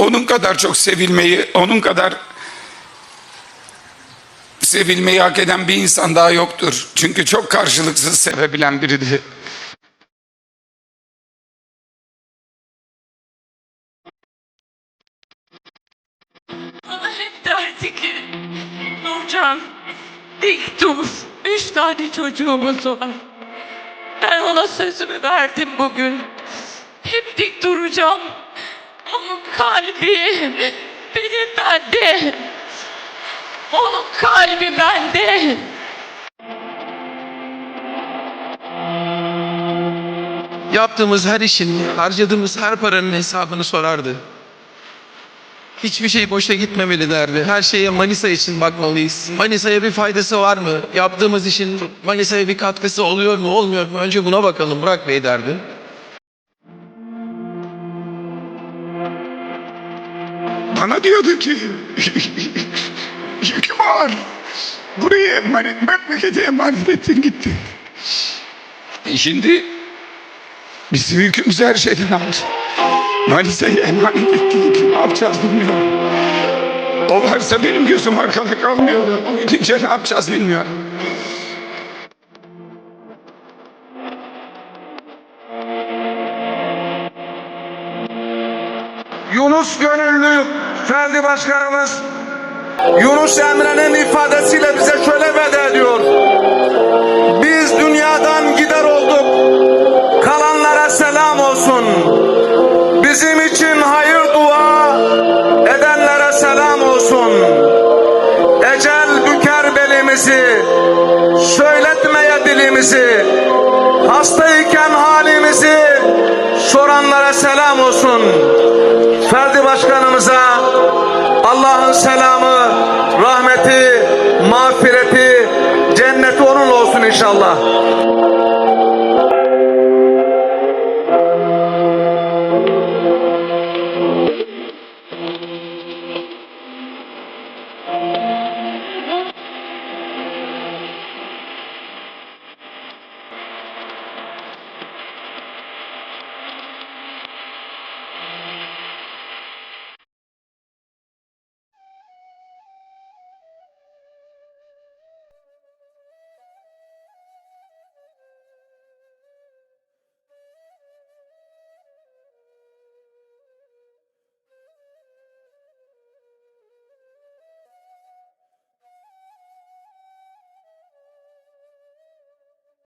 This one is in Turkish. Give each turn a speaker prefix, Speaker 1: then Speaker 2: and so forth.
Speaker 1: onun kadar çok sevilmeyi, onun kadar sevilmeyi hak eden bir insan daha yoktur. Çünkü çok karşılıksız sevebilen biridir.
Speaker 2: Bana hep derdi ki dik dur. Üç tane çocuğumuz var. Ben ona sözümü verdim bugün. Hep dik duracağım. Kalbi benim bende. Onun kalbi bende.
Speaker 3: Yaptığımız her işin, harcadığımız her paranın hesabını sorardı. Hiçbir şey boşa gitmemeli derdi. Her şeye Manisa için bakmalıyız. Manisa'ya bir faydası var mı? Yaptığımız işin Manisa'ya bir katkısı oluyor mu, olmuyor mu? Önce buna bakalım Burak Bey derdi.
Speaker 1: Bana diyordu ki yüküm ağır. Buraya emanet, memlekete emanet ettin gitti. E Şimdi biz yükümüzü her şeyden aldık. Manisa'ya emanet etti gitti. Ne yapacağız bilmiyorum. O varsa benim gözüm arkada kalmıyor. O gidince ne yapacağız bilmiyorum.
Speaker 4: Yunus Gönüllü Ferdi Başkanımız Yunus Emre'nin ifadesiyle bize şöyle veda ediyor. Biz dünyadan gider olduk. Kalanlara selam olsun. Bizim için hayır dua edenlere selam olsun. Ecel büker belimizi, söyletmeye dilimizi, hastayken halimizi soranlara selam olsun. Ferdi Başkanımıza Allah'ın selamı, rahmeti, mağfireti, cenneti onun olsun inşallah.